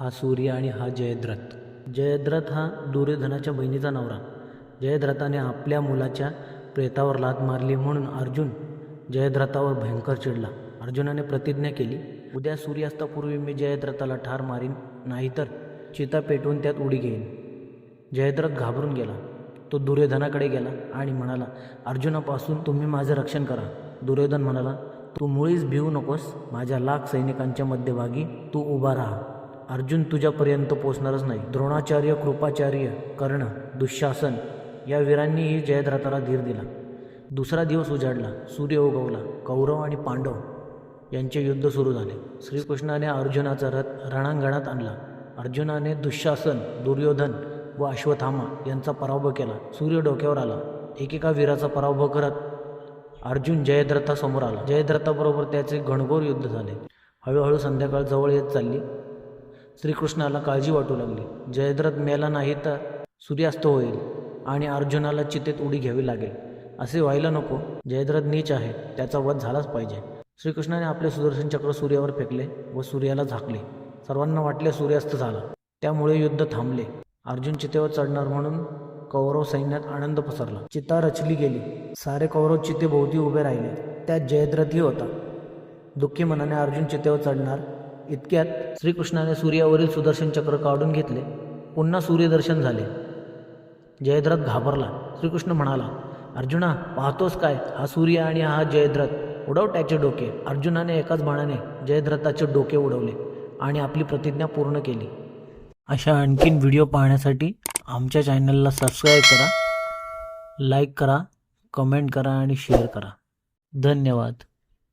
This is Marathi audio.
हा सूर्य आणि हा जयद्रथ. जयद्रथ हा दुर्योधनाच्या बहिणीचा नवरा. जयद्रथाने आपल्या मुलाच्या प्रेतावर लात मारली म्हणून अर्जुन जयद्रथावर भयंकर चिडला. अर्जुनाने प्रतिज्ञा केली उद्या सूर्यास्तापूर्वी मी जयद्रथाला ठार मारीन नाहीतर चिता पेटवून त्यात उडी घेईन. जयद्रथ घाबरून गेला. तो दुर्योधनाकडे गेला आणि म्हणाला अर्जुनापासून तुम्ही माझं रक्षण करा. दुर्योधन म्हणाला तू मुळीच भिवू नकोस. माझ्या लाख सैनिकांच्या मध्यभागी तू उभा राहा. अर्जुन तुझ्यापर्यंत पोचणारच नाही. द्रोणाचार्य कृपाचार्य कर्ण दुःशासन या वीरांनीही जयद्रथाला धीर दिला. दुसरा दिवस उजाडला. सूर्य उगवला. कौरव आणि पांडव यांचे युद्ध सुरू झाले. श्रीकृष्णाने अर्जुनाचा रथ रणांगणात आणला. अर्जुनाने दुःशासन दुर्योधन व अश्वथामा यांचा पराभव केला. सूर्य डोक्यावर आला. एकेका वीराचा पराभव करत अर्जुन जयद्रथासमोर आला. जयद्रथाबरोबर त्याचे घणघोर युद्ध झाले. हळूहळू संध्याकाळ जवळ येत चालली. श्रीकृष्णाला काळजी वाटू लागली. जयद्रथ मेला नाही तर सूर्यास्त होईल आणि अर्जुनाला चितेत उडी घ्यावी लागेल. असे व्हायला नको. जयद्रथ नीच आहे. त्याचा वध झालाच पाहिजे. श्रीकृष्णाने आपले सुदर्शन चक्र सूर्यावर फेकले व सूर्याला झाकले. सर्वांना वाटले सूर्यास्त झाला. त्यामुळे युद्ध थांबले. अर्जुन चितेवर चढणार म्हणून कौरव सैन्यात आनंद पसरला. चिता रचली गेली. सारे कौरव चितेभोवती उभे राहिले. त्यात जयद्रथही होता. दुःखी मनाने अर्जुन चितेवर चढणार इतक्यात श्रीकृष्णाने सूर्यावरील सुदर्शन चक्र काढून घेतले. पुन्हा सूर्यदर्शन झाले. जयद्रथ घाबरला. श्रीकृष्ण म्हणाला अर्जुना पाहतोस काय? हा सूर्य आणि हा जयद्रथ उडव त्याचे डोके. अर्जुनाने एकाच बाणाने जयद्रथाचे डोके उडवले आणि आपली प्रतिज्ञा पूर्ण केली. अशा आणखीन व्हिडिओ पाहण्यासाठी आमच्या चॅनलला सबस्क्राईब करा लाईक करा कमेंट करा आणि शेअर करा. धन्यवाद.